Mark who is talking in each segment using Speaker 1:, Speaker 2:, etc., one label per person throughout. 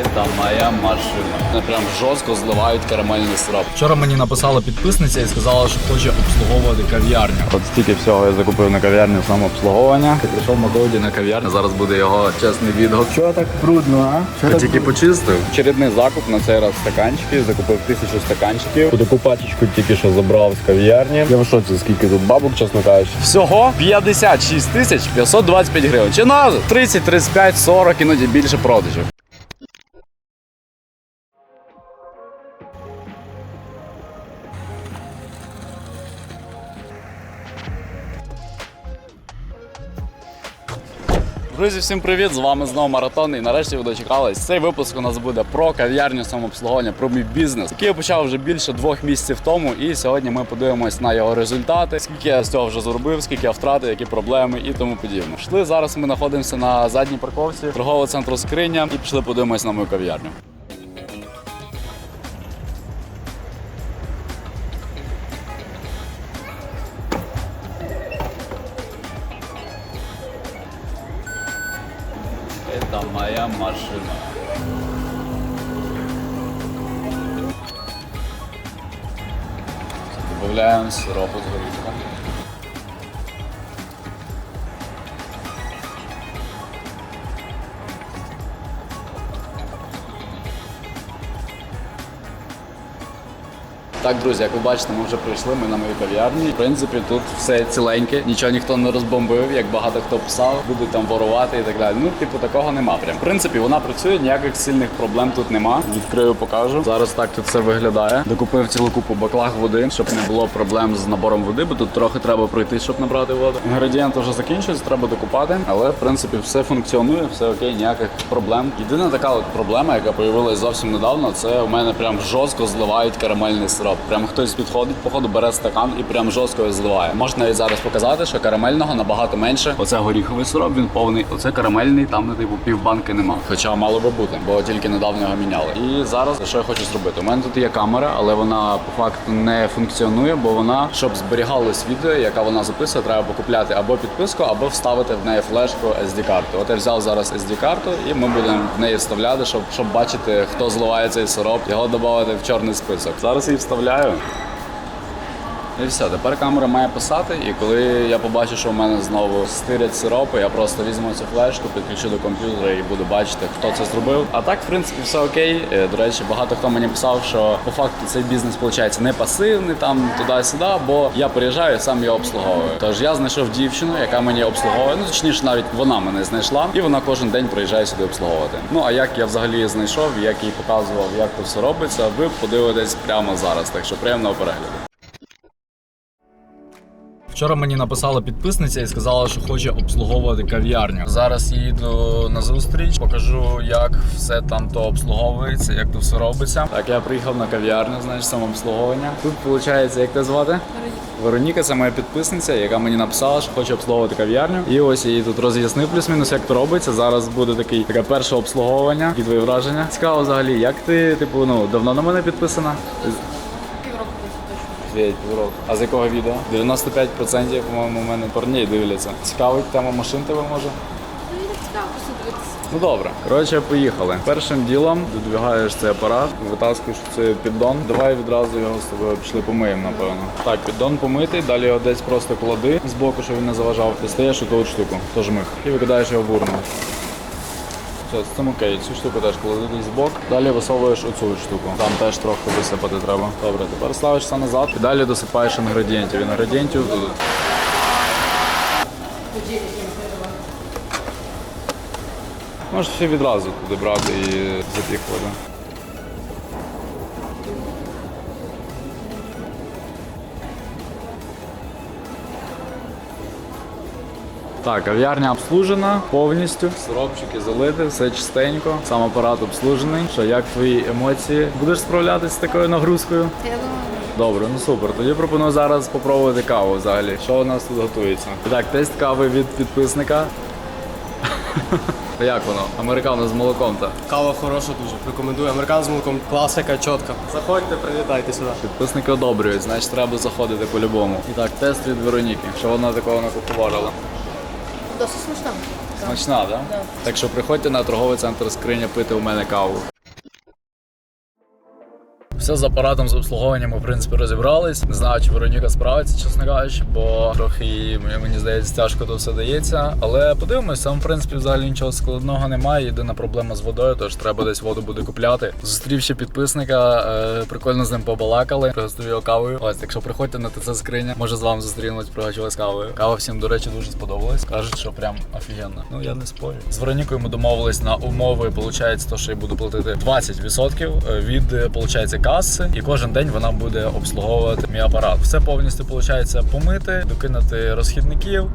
Speaker 1: Это моя машина. Прям жорстко зливають карамельний сироп.
Speaker 2: Вчора мені написала підписниця і сказала, що хоче обслуговувати кав'ярню.
Speaker 1: От стільки всього я закупив на кав'ярню самообслуговування. Прийшов Макоуді на кав'ярню. Зараз буде його чесний відгук. Чого так брудно, а? Я тільки почистив. Очередний закуп на цей раз стаканчики. Закупив тисячу стаканчиків.
Speaker 3: Таку пачечку тільки що забрав з кав'ярні. Я в шоці, скільки тут бабок, чесно кажучи.
Speaker 1: Всього 56 тисяч 525 гривень. Чи на 30, 35, 40, іноді більше продажів. Друзі, всім привіт! З вами знову маратон. І нарешті ви дочекались. Цей випуск у нас буде про кав'ярню самообслуговування, про мій бізнес, який я почав вже більше двох місяців тому. І сьогодні ми подивимось на його результати, скільки я з цього вже зробив, скільки я втратив, які проблеми і тому подібне. Шли зараз. Ми знаходимося на задній парковці торгового центру скриня і пішли подивимось на мою кав'ярню. Это моя машина. Добавляем сиропу с горючком. Так, друзі, як ви бачите, ми вже прийшли, ми на моїй кав'ярні. В принципі, тут все ціленьке, нічого ніхто не розбомбив, як багато хто писав, будуть там ворувати і так далі. Ну, типу, такого нема. Прям в принципі, вона працює, ніяких сильних проблем тут нема. Відкрию, покажу. Зараз так тут все виглядає. Докупив цілу купу баклаг води, щоб не було проблем з набором води, бо тут трохи треба пройти, щоб набрати воду. Інгредієнт вже закінчується, треба докупати, але в принципі все функціонує, все окей, ніяких проблем. Єдина така от проблема, яка появилась зовсім недавно, це у мене прям жорстко зливають карамельний сироп. Прям хтось підходить, походу бере стакан і прям жорстко зливає. Можна навіть зараз показати, що карамельного набагато менше. Оце горіховий сироп, він повний. Оце карамельний, там типу півбанки нема. Хоча мало би бути, бо тільки недавно його міняли. І зараз що я хочу зробити? У мене тут є камера, але вона по факту не функціонує, бо вона, щоб зберігалось відео, яка вона записує, треба покупляти або підписку, або вставити в неї флешку SD-карту. От я взяв зараз SD-карту, і ми будемо в неї вставляти, щоб, щоб бачити, хто зливає цей сироп, його додати в чорний список. Зараз її вставляю. Hola. І все, тепер камера має писати, і коли я побачу, що в мене знову стирять сиропи, я просто візьму цю флешку, підключу до комп'ютера і буду бачити, хто це зробив. А так, в принципі, все окей. Е, До речі, багато хто мені писав, що по факту цей бізнес виходить не пасивний, там туди-сюди, бо я приїжджаю і сам його обслуговую. Тож я знайшов дівчину, яка мені обслуговує. Ну точніше, навіть вона мене знайшла, і вона кожен день приїжджає сюди обслуговувати. Ну а як я взагалі знайшов, як їй показував, як це все робиться, ви подивитесь прямо зараз. Так що приємного перегляду.
Speaker 2: Вчора мені написала підписниця і сказала, що хоче обслуговувати кав'ярню. Зараз їду на зустріч, покажу, як все там то обслуговується, як то все робиться. Так, я приїхав на кав'ярню, знаєш, самообслуговування. Тут виходить, як тебе звати? Вероніка, це моя підписниця, яка мені написала, що хоче обслуговувати кав'ярню. І ось я їй тут роз'яснив плюс-мінус, як то робиться. Зараз буде такий таке перше обслуговування. Які твої враження? Цікаво взагалі, як ти, типу, ну давно на мене підписана?
Speaker 4: Десь точно.
Speaker 1: А з якого відео? 95% по-моєму, у мене парней дивляться. Цікавить тема машин тебе може?
Speaker 4: Ну, мені так цікаво просто дивитися.
Speaker 1: Ну добре. Коротше, поїхали. Першим ділом додвигаєш цей апарат, витаскуєш цей піддон. Давай відразу його з тобою пішли помиємо, напевно. Так, піддон помитий, далі його десь просто клади з боку, щоб він не заважав. Достаєш оту от штуку, тож мих. І викидаєш його в урну. Все, з цим окей, цю штуку теж клади десь бок. Далі висовуєш оцю штуку. Там теж трохи висипати треба. Добре, тепер ставишся назад і далі досипаєш інгредієнтів. Інгредієнтів тут. Можеш все відразу туди брати і запіхувати. Так, кав'ярня обслужена повністю. Сиропчики залити, все чистенько. Сам апарат обслужений. Що, як твої емоції? Будеш справлятися з такою нагрузкою?
Speaker 4: Я думаю,
Speaker 1: Добре, ну супер. Тоді пропоную зараз спробувати каву взагалі. Що у нас тут готується? Так, тест кави від підписника. Як воно? Американо з молоком та.
Speaker 5: Кава хороша дуже. Рекомендую. Американ з молоком. Класика, чітка. Заходьте, привітайте сюди.
Speaker 1: Підписники одобрюють, значить треба заходити по-любому. І так, тест від Вероніки. Що вона такого накупувала?
Speaker 4: Досить смачна.
Speaker 6: Смачна, так? Да? Так що приходьте на торговий центр скриня пити у мене каву.
Speaker 1: Все з апаратом з обслуговуванням в принципі, розібрались. Не знаю, чи Вероніка справиться, чесно кажучи, бо трохи мені- здається, тяжко то все дається. Але подивимось, там, в принципі, взагалі нічого складного немає. Єдина проблема з водою, тож треба десь воду буде купляти. Зустрів ще підписника, е, прикольно з ним побалакали, пригостив його кавою. Ось, якщо приходьте на ТЦ скриня, може з вами зустрінуть, пригощувати з кавою. Кава всім, до речі, дуже сподобалась. Кажуть, що прям офігенно. Ну я не спорю. З Веронікою ми домовились на умови. Получається, то, що я буду платити 20% від е, получається каси, і кожен день вона буде обслуговувати мій апарат. Все повністю виходить помити, докинути розхідників.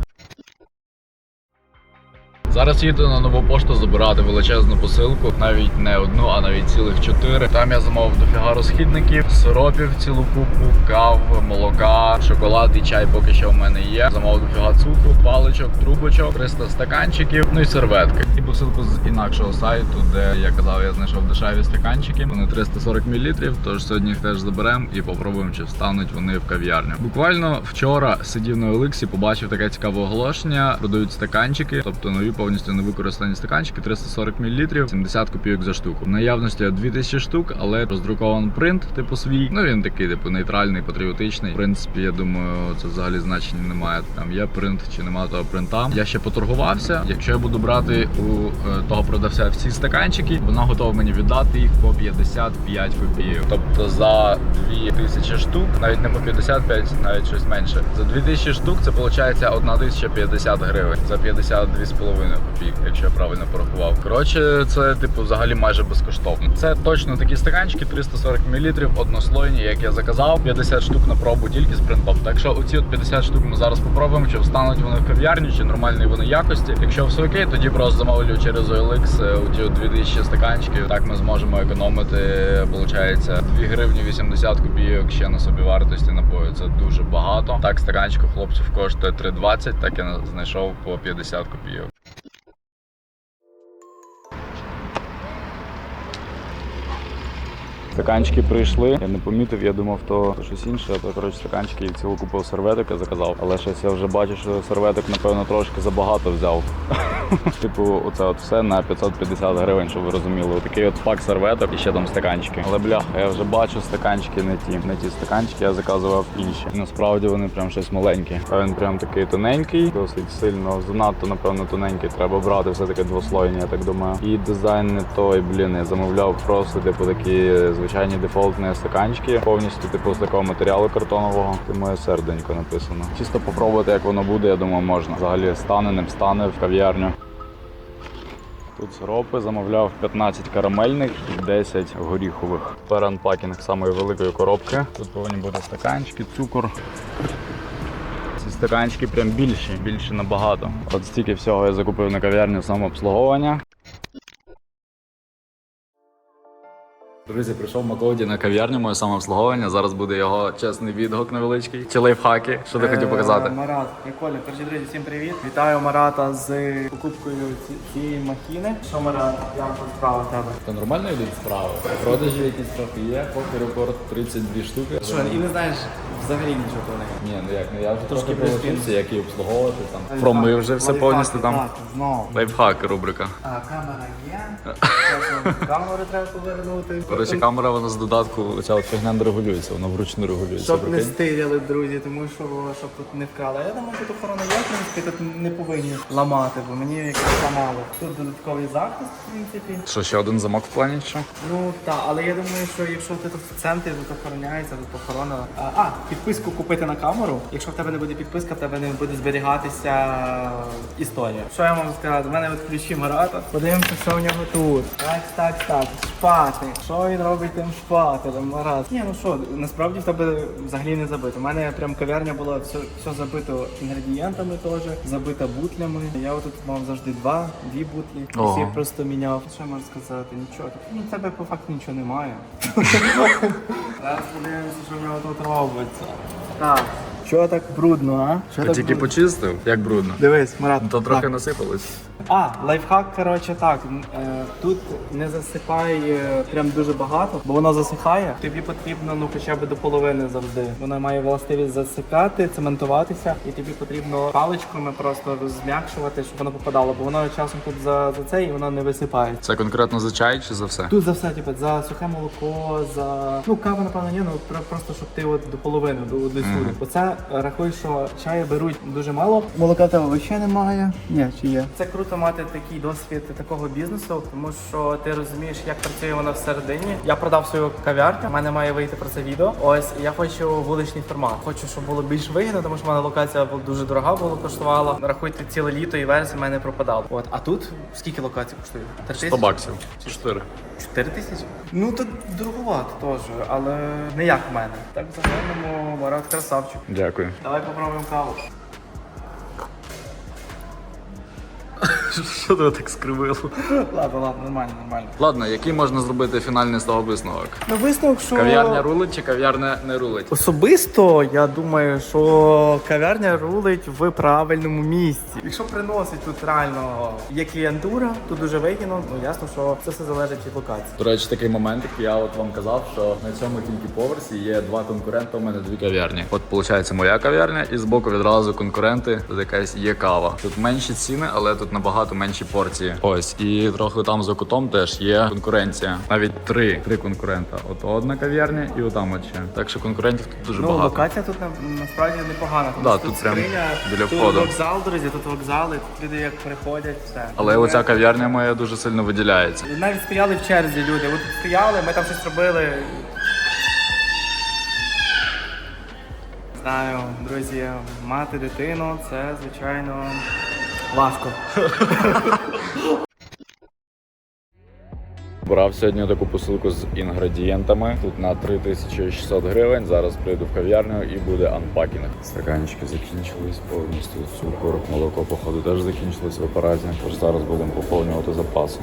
Speaker 1: Зараз їду на нову пошту забирати величезну посилку, навіть не одну, а навіть цілих чотири. Там я замовив дофіга розхідників, сиропів цілу купу, кав, молока, шоколад і чай поки що в мене є. Замовив дофіга цукру, паличок, трубочок, 300 стаканчиків, ну і серветки. І посилку з інакшого сайту, де я казав, я знайшов дешеві стаканчики. Вони 340 мл, тож сьогодні їх теж заберемо і попробуємо, чи встануть вони в кав'ярню. Буквально вчора сидів на Олексі, побачив таке цікаве оголошення. Продають стаканчики, тобто нові повністю невикористані стаканчики, 340 мл, 70 копійок за штуку. В наявності 2000 штук, але роздрукований принт, типу свій. Ну він такий, типу, нейтральний, патріотичний. В принципі, я думаю, це взагалі значення немає. Там є принт чи немає того принта. Я ще поторгувався. Якщо я буду брати у е, того продавця всі стаканчики, вона готова мені віддати їх по 55 копійок. Тобто за 2000 штук, навіть не по 55, навіть щось менше. За 2000 штук це виходить 1050 гривень. За 52,5 копійок, якщо я правильно порахував. Коротше, це типу взагалі майже безкоштовно. Це точно такі стаканчики, 340 мл, однослойні, як я заказав. 50 штук на пробу тільки з принтом. Так що оці от 50 штук ми зараз попробуємо, чи встануть вони в кав'ярні, чи нормальної вони якості. Якщо все окей, тоді просто замовлю через OLX е, оті от 2000 стаканчиків. Так ми зможемо економити, виходить, 2 гривні 80 копійок ще на собі вартості напою. Це дуже багато. Так, стаканчик у хлопців коштує 3,20, так я знайшов по 50 копійок. Стаканчики прийшли, я не помітив, я думав, то щось інше, то коротше стаканчики і цілу купу серветок я заказав. Але щось я вже бачу, що серветок, напевно, трошки забагато взяв. Типу, оце от все на 550 гривень, щоб ви розуміли. Такий от пак серветок і ще там стаканчики. Але бляха, я вже бачу стаканчики не ті. Не ті стаканчики, я заказував інші. Насправді вони прям щось маленькі. А він прям такий тоненький, досить сильно, занадто, напевно, тоненький. Треба брати все-таки двослойні, я так думаю. І дизайн не той, блін, я замовляв просто, типу, такі звичайні дефолтні стаканчики, повністю типу з такого матеріалу картонового. Це моє серденько написано. Чисто попробувати, як воно буде, я думаю, можна. Взагалі стане, не встане в кав'ярню. Тут сиропи замовляв 15 карамельних і 10 горіхових. Переанпакінг самої великої коробки. Тут повинні бути стаканчики, цукор. Ці стаканчики прям більші, більше набагато. От стільки всього я закупив на кав'ярню самообслуговування. Друзі, прийшов Макоді на кав'ярню, моє самообслуговування. Зараз буде його чесний відгук невеличкий. Чи лайфхаки. Що ти хотів показати?
Speaker 7: Е, Марат, прикольно. перші друзі, всім привіт. Вітаю Марата з покупкою цієї махіни. Що Марат, як справа в тебе?
Speaker 1: Та нормально йдуть справи. Продажі якісь трохи є, поки рекорд 32 штуки.
Speaker 7: Що, і не знаєш взагалі нічого про неї?
Speaker 1: Ні, ну як, ну я вже
Speaker 7: Трошки плюс-мінус.
Speaker 1: як її обслуговувати там. Промив вже все повністю там.
Speaker 7: Знову.
Speaker 1: Лайфхак рубрика.
Speaker 7: А, камера є. Камеру треба повернути.
Speaker 1: Коротше, камера вона з додатку, оця от фігня не регулюється, вона вручну регулюється.
Speaker 7: Щоб не
Speaker 1: прикинь.
Speaker 7: стиряли, друзі, тому що щоб тут не вкрали. Я думаю, що тут охорона є, в принципі, тут не повинні ламати, бо мені якось ламало. Тут додатковий захист, в принципі.
Speaker 1: Що, ще один замок в плані, що?
Speaker 7: Ну так, але я думаю, що якщо ти тут в центрі, тут охороняється, тут охорона. А, а, підписку купити на камеру. Якщо в тебе не буде підписка, в тебе не буде зберігатися історія. Що я можу сказати? У мене от ключі Марата. Подивимося, що в нього тут. Так, так, так. Шпати. Що він робить тим шпателем, Марат? Ні, ну що, насправді в тебе взагалі не забито. У мене прям кав'ярня була все, все забито інгредієнтами теж, забита бутлями. Я отут мав завжди два, дві бутлі.
Speaker 1: Ого.
Speaker 7: Всі просто міняв. Що я можу сказати? Нічого. Ну, в тебе по факту нічого немає. Зараз подивимося, що в нього тут робиться. Так, Що так брудно, а?
Speaker 1: Ти
Speaker 7: так
Speaker 1: тільки
Speaker 7: брудно?
Speaker 1: почистив, як брудно.
Speaker 7: Дивись, Марат.
Speaker 1: Ну, То трохи
Speaker 7: так.
Speaker 1: насипалось.
Speaker 7: А, лайфхак, коротше, так. Е, тут не засипай е, прям дуже багато, бо воно засихає. Тобі потрібно ну хоча б до половини завжди. Вона має властивість засихати, цементуватися, і тобі потрібно паличками просто розм'якшувати, щоб воно попадало, бо воно часом тут за, за це і воно не висипається.
Speaker 1: Це конкретно за чай чи за все?
Speaker 7: Тут за все, типу, за сухе молоко, за ну кава, напевно, ні, ну про- просто щоб ти от до половини, до, до сюди. Оце рахуй, що чаю беруть дуже мало. Молока в тебе взагалі немає. Ні, чи є? Це круто мати такий досвід такого бізнесу, тому що ти розумієш, як працює вона всередині. Я продав свою кав'ярню. У мене має вийти про це відео. Ось я хочу вуличний формат. Хочу, щоб було більш вигідно, тому що в мене локація була дуже дорога була коштувала. Рахуйте ціле літо і вересень в мене пропадало. От а тут скільки локацій коштує? Три
Speaker 1: 100 баксів. Чотири.
Speaker 7: 4 тисячі? Ну то дороговато теж, але не як в мене. Так в загальному Марат красавчик.
Speaker 1: Дякую.
Speaker 7: Давай попробуємо каву.
Speaker 1: Що тебе так скривило?
Speaker 7: Ладно, ладно, нормально, нормально.
Speaker 1: Ладно, який можна зробити фінальний з того висновок?
Speaker 7: Ну висновок, що
Speaker 1: Кав'ярня рулить чи кав'ярня не рулить?
Speaker 7: Особисто я думаю, що кав'ярня рулить в правильному місці. Якщо приносить тут реально є клієнтура, тут дуже вигідно, ну ясно, що це все залежить від локації.
Speaker 1: До речі, такий момент, як я от вам казав, що на цьому тільки поверсі є два конкуренти. У мене дві кав'ярні. От виходить моя кав'ярня, і збоку відразу конкуренти. Тут якась є кава. Тут менші ціни, але тут набагато менші порції. Ось і трохи там за кутом теж є конкуренція. Навіть три три конкурента. От одна кав'ярня і отам от ще. Так що конкурентів тут дуже
Speaker 7: Ну,
Speaker 1: багато.
Speaker 7: локація тут насправді непогана. Тому
Speaker 1: Да, тут прям
Speaker 7: скриня,
Speaker 1: біля
Speaker 7: тут
Speaker 1: входу.
Speaker 7: вокзал, друзі, тут вокзали, тут люди як приходять, все.
Speaker 1: Але
Speaker 7: Ми-
Speaker 1: оця кав'ярня моя дуже сильно виділяється.
Speaker 7: Навіть стояли в черзі люди. От тут стояли, ми там щось робили. Знаю, друзі, мати дитину це звичайно важко.
Speaker 1: Брав сьогодні таку посилку з інгредієнтами. Тут на 3600 гривень. Зараз прийду в кав'ярню і буде анпакінг. Стаканчики закінчились повністю. Цукор, молоко, походу, теж закінчилось в апараті. Тож зараз будемо поповнювати запаси.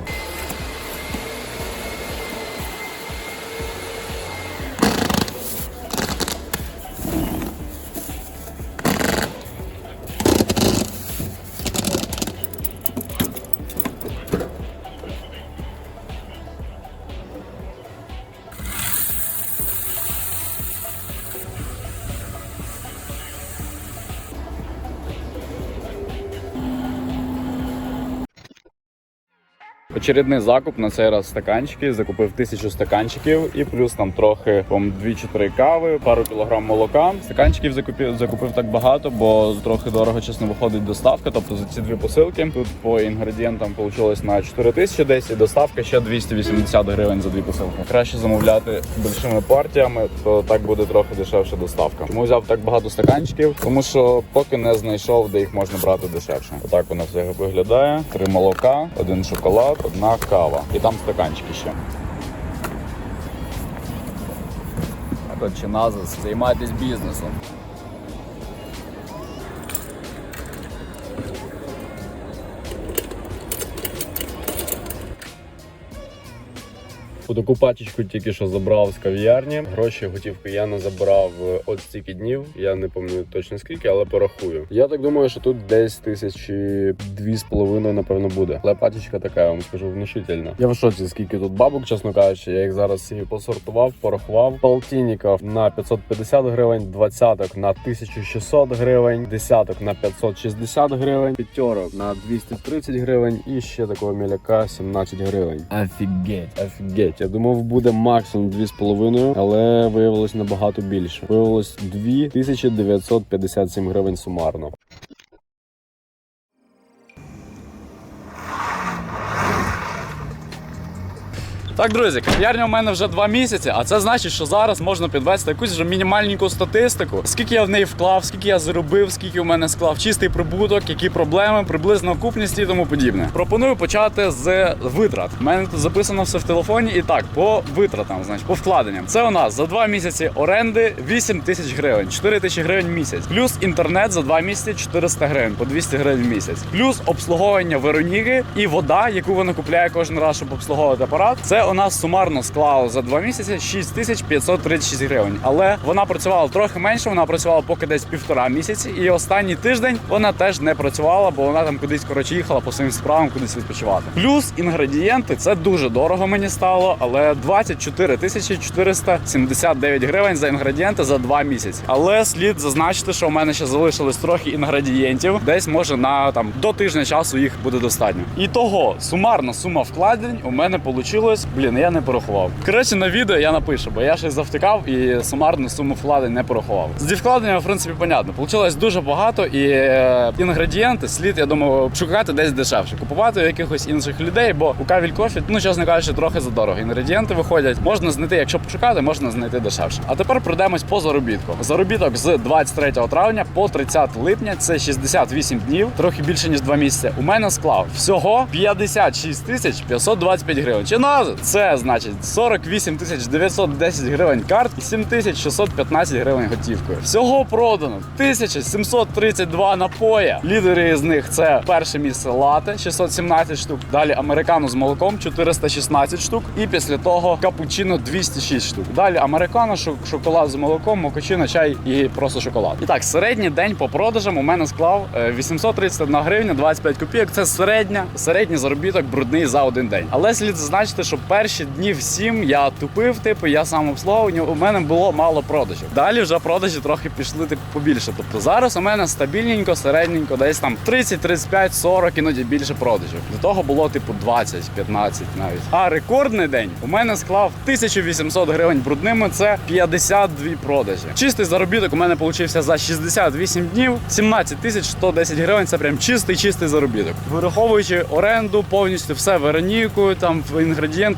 Speaker 1: Очередний закуп на цей раз стаканчики. Закупив тисячу стаканчиків і плюс там трохи там 2-3 кави, пару кілограм молока. Стаканчиків закупив, закупив так багато, бо трохи дорого чесно виходить доставка. Тобто за ці дві посилки тут по інгредієнтам вийшло на 4 тисячі десь і доставка ще 280 гривень за дві посилки. Краще замовляти більшими партіями, то так буде трохи дешевше доставка. Чому взяв так багато стаканчиків? Тому що поки не знайшов, де їх можна брати дешевше. Отак воно все виглядає: три молока, один шоколад, одна кава. І там стаканчики ще. А чи назис, займайтесь бізнесом.
Speaker 8: Таку пачечку тільки що забрав з кав'ярні. Гроші готівки я не забрав е, от стільки днів. Я не пам'ятаю точно скільки, але порахую. Я так думаю, що тут десь тисячі дві з половиною, напевно, буде. Але пачечка така, я вам скажу, внушительна. Я в шоці, скільки тут бабок, чесно кажучи. Я їх зараз всі посортував, порахував. Полтинників на 550 гривень, двадцяток на 1600 гривень, десяток на 560 гривень, п'ятерок на 230 гривень і ще такого міляка 17 гривень. Офігеть, офігеть. Я думав, буде максимум 2,5, але виявилось набагато більше. Виявилось 2957 гривень сумарно.
Speaker 1: Так, друзі, кав'ярня у мене вже два місяці, а це значить, що зараз можна підвести якусь вже мінімальненьку статистику. Скільки я в неї вклав, скільки я заробив, скільки у мене склав чистий прибуток, які проблеми, приблизно окупність і тому подібне. Пропоную почати з витрат. У мене тут записано все в телефоні. І так, по витратам, значить, по вкладенням. Це у нас за два місяці оренди 8 тисяч гривень, 4 тисячі гривень в місяць. Плюс інтернет за два місяці 400 гривень, по 200 гривень в місяць. Плюс обслуговування Вероніги і вода, яку вона купляє кожен раз, щоб обслуговувати апарат. Це у нас сумарно склало за два місяці 6536 гривень. Але вона працювала трохи менше, вона працювала поки десь півтора місяці. І останній тиждень вона теж не працювала, бо вона там кудись коротше їхала по своїм справам, кудись відпочивати. Плюс інгредієнти це дуже дорого мені стало, але 24 тисячі 479 гривень за інгредієнти за два місяці. Але слід зазначити, що у мене ще залишилось трохи інгредієнтів. Десь може на там до тижня часу їх буде достатньо. І того сумарна сума вкладень у мене вийшло, блін, я не порахував. Коротше, на відео я напишу, бо я щось завтикав і сумарну суму вкладень не порахував. З вкладеннями, в принципі, понятно. Получилось дуже багато і е, інгредієнти слід, я думаю, шукати десь дешевше. Купувати у якихось інших людей, бо у Кавіль Кофі, ну чесно кажучи, трохи задорого. Інгредієнти виходять. Можна знайти, якщо пошукати, можна знайти дешевше. А тепер пройдемось по заробітку. Заробіток з 23 травня по 30 липня це 68 днів, трохи більше ніж 2 місяці. У мене склав всього 56 тисяч 525 гривень. Чи назад? Це значить 48 тисяч 910 гривень карт і 7 тисяч 615 гривень готівкою. Всього продано 1732 напоя. Лідери з них це перше місце лате 617 штук. Далі американо з молоком 416 штук. І після того капучино 206 штук. Далі американо, шо- шоколад з молоком, мокачино, чай і просто шоколад. І так, середній день по продажам у мене склав е, 831 гривня 25 копійок. Це середня, середній заробіток брудний за один день. Але слід зазначити, що перші днів 7 я тупив, типу, я сам обслуговував, у мене було мало продажів. Далі вже продажі трохи пішли типу, побільше. Тобто зараз у мене стабільненько, середненько, десь там 30, 35, 40, іноді більше продажів. До того було типу 20, 15 навіть. А рекордний день у мене склав 1800 гривень брудними. Це 52 продажі. Чистий заробіток у мене получився за 68 днів. 17 тисяч 110 гривень. Це прям чистий, чистий заробіток. Вираховуючи оренду, повністю все Вероніку, там в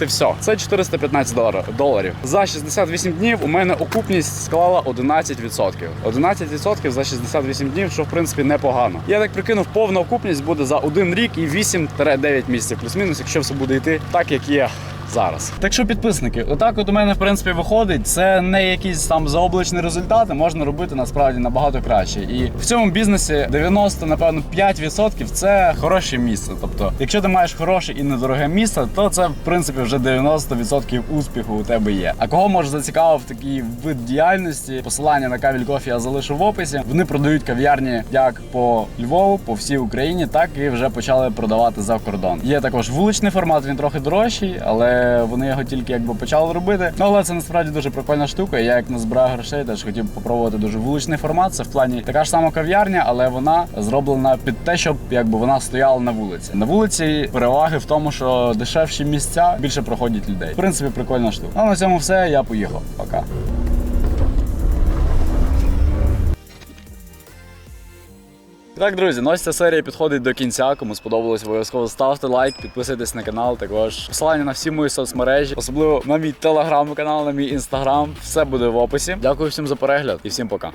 Speaker 1: інгредієнти, все. Це 415 долар- доларів. За 68 днів у мене окупність склала 11%. 11% за 68 днів, що в принципі непогано. Я так прикинув, повна окупність буде за один рік і 8-9 місяців, плюс-мінус, якщо все буде йти так, як є. Зараз. Так що підписники, отак от у мене в принципі виходить. Це не якісь там заоблачні результати, можна робити насправді набагато краще. І в цьому бізнесі 90, напевно, 5% це хороше місце. Тобто, якщо ти маєш хороше і недороге місце, то це в принципі вже 90% успіху у тебе є. А кого може зацікавив такий вид діяльності? Посилання на кавіль кофі я залишу в описі. Вони продають кав'ярні як по Львову, по всій Україні, так і вже почали продавати за кордон. Є також вуличний формат, він трохи дорожчий, але вони його тільки якби почали робити. Ну але це насправді дуже прикольна штука. Я як не збираю грошей, теж хотів попробувати дуже вуличний формат. Це в плані така ж сама кав'ярня, але вона зроблена під те, щоб якби вона стояла на вулиці. На вулиці переваги в тому, що дешевші місця більше проходять людей. В принципі, прикольна штука. Ну на цьому все. Я поїхав. Пока. Так, друзі, ну ось ця серія підходить до кінця. Кому сподобалось, обов'язково ставте лайк, підписуйтесь на канал. Також посилання на всі мої соцмережі, особливо на мій телеграм-канал, на мій інстаграм. Все буде в описі. Дякую всім за перегляд і всім пока.